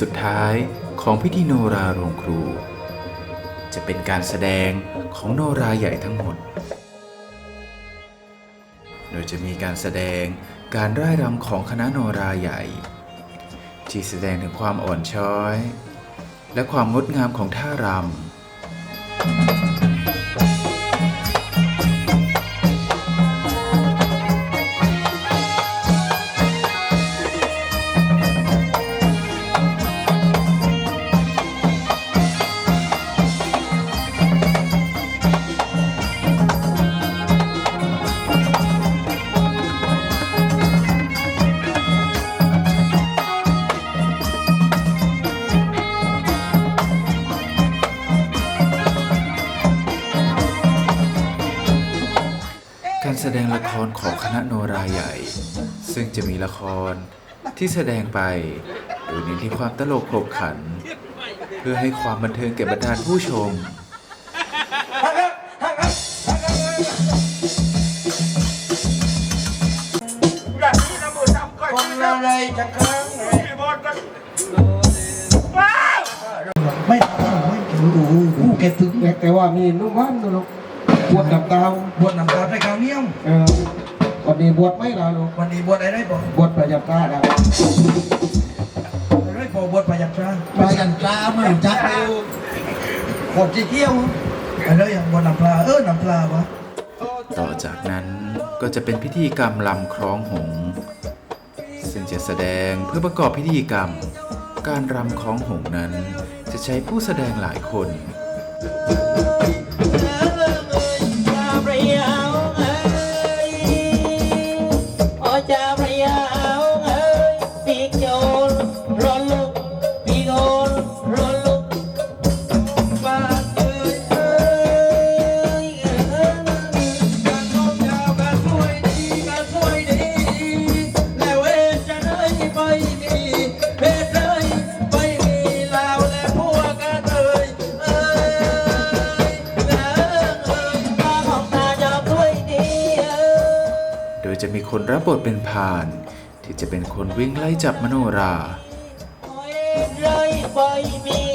สุดท้ายของพิธีโนราโรงครู จะเป็นการแสดงของโนราใหญ่ทั้งหมด โดยจะมีการแสดงการร่ายรำของคณะโนราใหญ่ ที่แสดงถึงความอ่อนช้อย และความงดงามของท่ารำ ของคณะโนราใหญ่ ซึ่งจะมีละครที่แสดงไปโดยเน้นที่ความตลกขบขัน เพื่อให้ความบันเทิงแก่บรรดาผู้ชมไรจะครั้งไม่ไม่รู้ดูผู้แกถึงแกแต่ว่ามีนุ่มว่านนะลูกบวชกับดาวบวชน้ำตาใส่ข้าวเหนียวเออ วันนี้บวชไม่ลาลูกวันนี้บวชอะไรได้บ่บวชประยับตาดาวอะไรบ่บวชประหยัดชาประยันตาไม่จักเร็วขวดจีเที่ยวอะไรอย่างบวชน้ำปลาเออน้ำปลาวะต่อจากนั้นก็จะเป็นพิธีกรรมลำคล้องหงส์ซึ่งจะแสดงเพื่อประกอบพิธีกรรม การรำคล้องหงส์นั้นจะใช้ผู้แสดงหลายคน จะมีคนรับบทเป็นพาน ที่จะเป็นคนวิ่งไล่จับมโนรานี่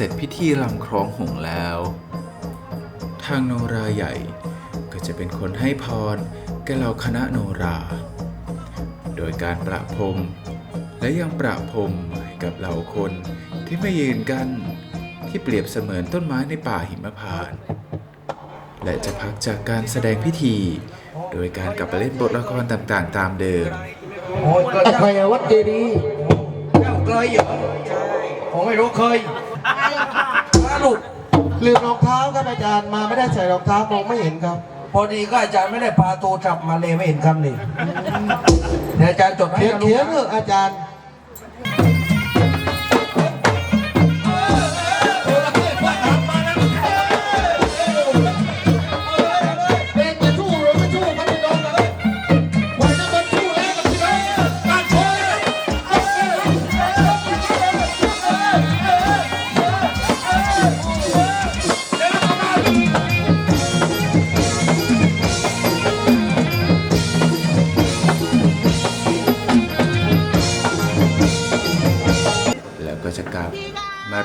ร็จพิธีรำคล้องหงส์แล้ว ทางโนราใหญ่ก็จะเป็นคนให้พรแก่เหล่าคณะโนรา โดยการประพรม และยังประพรมให้กับเหล่าคนที่ไม่ยืนกันที่เปรียบเสมือนต้นไม้ในป่าหิมพานต์และจะพักจากการแสดงพิธี โดยการกลับไปเล่นบทละครต่างๆ ตามเดิม โอ้ยก็ตะเจ้าไคร้วัดเจดีย์เจ้าเคยเหรอผมไม่รู้เคย มาลูกลืมรองเท้าครับอาจารย์มาไม่ได้ใส่รองเท้ามองไม่เห็นครับ พอดีก็อาจารย์ไม่ได้พาโทรศัพท์มาเลยไม่เห็นคำนี่เดี๋ยวอาจารย์จดให้เขียนนะลูเขียนกเถอะอาจารย์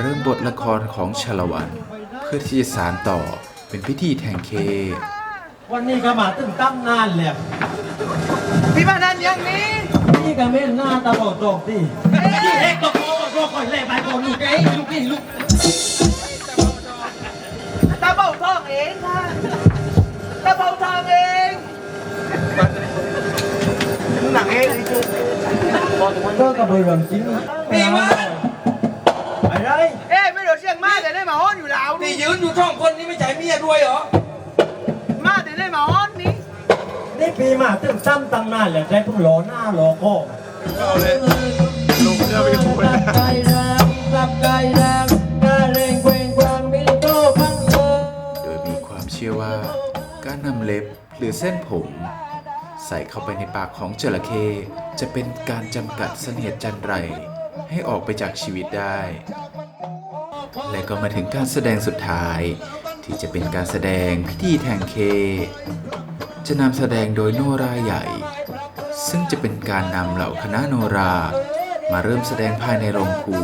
เริ่มบทละครของชาละวัน เพื่อที่จะสานต่อเป็นพิธีแทงเคกวันนี้ก็มาตึ้งตั้งนานแหละพี่มานันอย่างนี้นี่ก็เม่นหน้าตาโบตกดิที่เล็กก็โกก็คอยเล่ไปก่อนลูกไอ้ลูกนี่ลูกตาเบาทองเองค่ะตาเบาทองเองหนังเองเลิกกับเบอร์เรื่องจริงพี่มา ไม่ใช่เมียด้วยเหรอ มาแต่ได้มาฮ้อนนี่นี่ปีมาตึ้งตั้งตั้งนานแหละใจเพิ่งรอหน้ารอโก้เเอาเลยลงเครื่องไปพูดใจแรงรับใจแรงกระเร่งเคว้งคว้างบินโตพังเลยโดยมีความเชื่อว่า การนำเล็บหรือเส้นผม ใส่เข้าไปในปากของจระเข้จะเป็นการจำกัดเสนียดจันไร ให้ออกไปจากชีวิตได้ และก็มาถึงการแสดงสุดท้าย ที่จะเป็นการแสดงพิธีแทงเค จะนำแสดงโดยโนราใหญ่ ซึ่งจะเป็นการนำเหล่าคณะโนรา มาเริ่มแสดงภายในโรงครู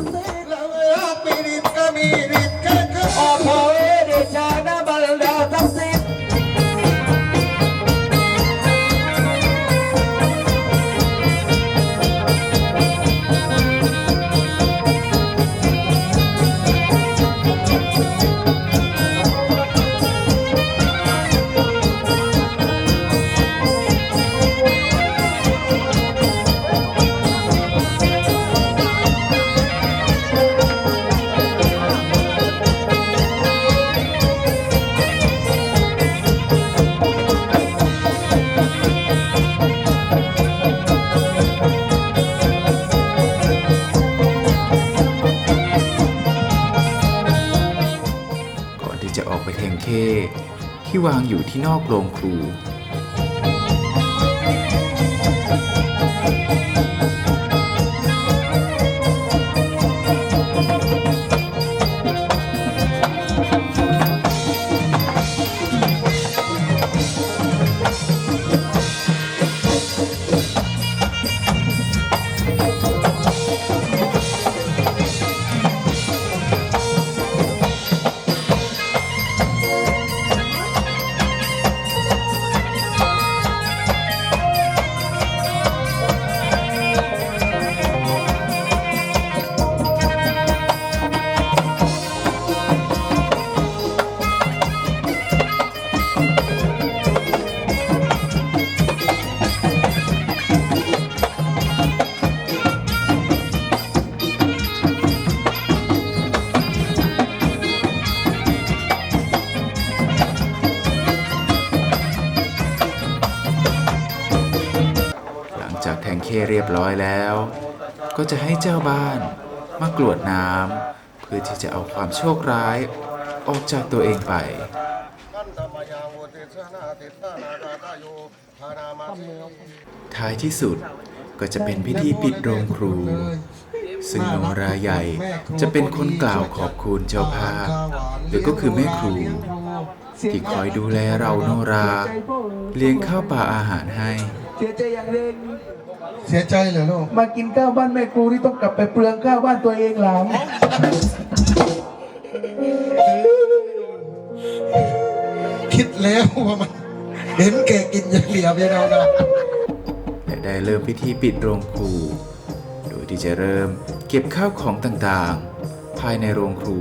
วางอยู่ที่นอกโรงครู ก็จะให้เจ้าบ้านมากรวดน้ำเพื่อที่จะเอาความโชคร้ายออกจากตัวเองไปท้ายที่สุดก็จะเป็นพิธีปิดโรงครู ซึ่งโนราใหญ่จะเป็นคนกล่าวขอบคุณเจ้าภาพหรือก็คือแม่ครู ที่คอยดูแลเราโนรา เลี้ยงข้าวปลาอาหารให้ เสียใจอย่างเร่งเสียใจเหรอลูกมากินข้าวบ้านแม่ครูที่ต้องกลับไปเปลืองข้าวบ้านตัวเองหลามคิดแล้วว่ามัน เห็นแกกินอย่างเดียวพี่น้องนะและได้เริ่มพิธีปิดโรงครู โดยที่จะเริ่มเก็บข้าวของต่างๆ ภายในโรงครู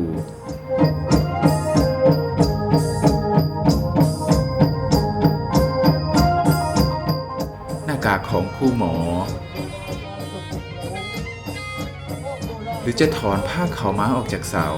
ผู้หมอ หรือจะถอนผ้าขาวม้าออกจากเสาพว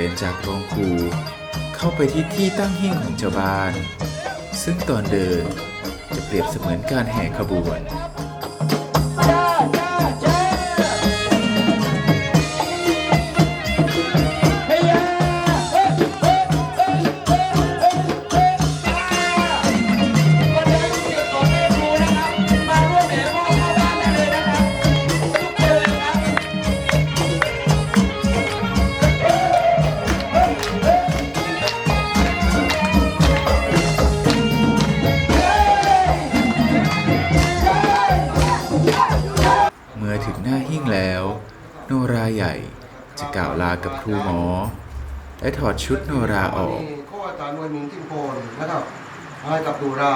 ดินจากโรงครูเข้าไปที่ที่ตั้งหิ้งของชาวบ้าน ซึ่งตอนเดินจะเปรียบเสมือนการแห่ขบวนากับครูหมอและถอดชุดโนราออกข้ออาจารย์นวยมิงทิ้งโพนนะครับให้กับดูรา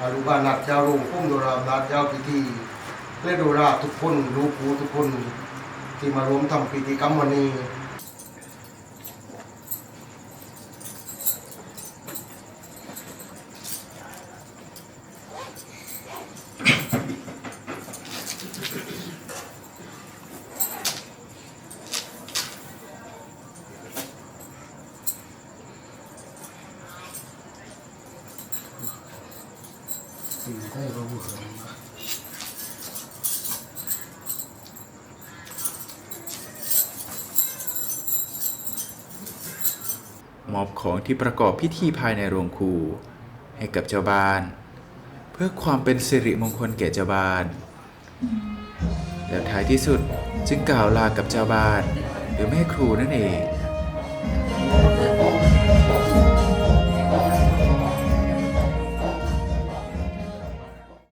อารุบานัดยาวรุ่งพุ่มดูรานัดยาวพิธีและดูราทุกคนรู้ครูทุกคน ที่มาร่วมทำพิธีกรรมวันนี้ มอบของที่ประกอบพิธีภายในโรงครูให้กับเจ้าบ้าน เพื่อความเป็นสิริมงคลแก่เจ้าบ้าน แล้วท้ายที่สุดจึงกล่าวลากับเจ้าบ้านหรือแม่ครูนั่นเอง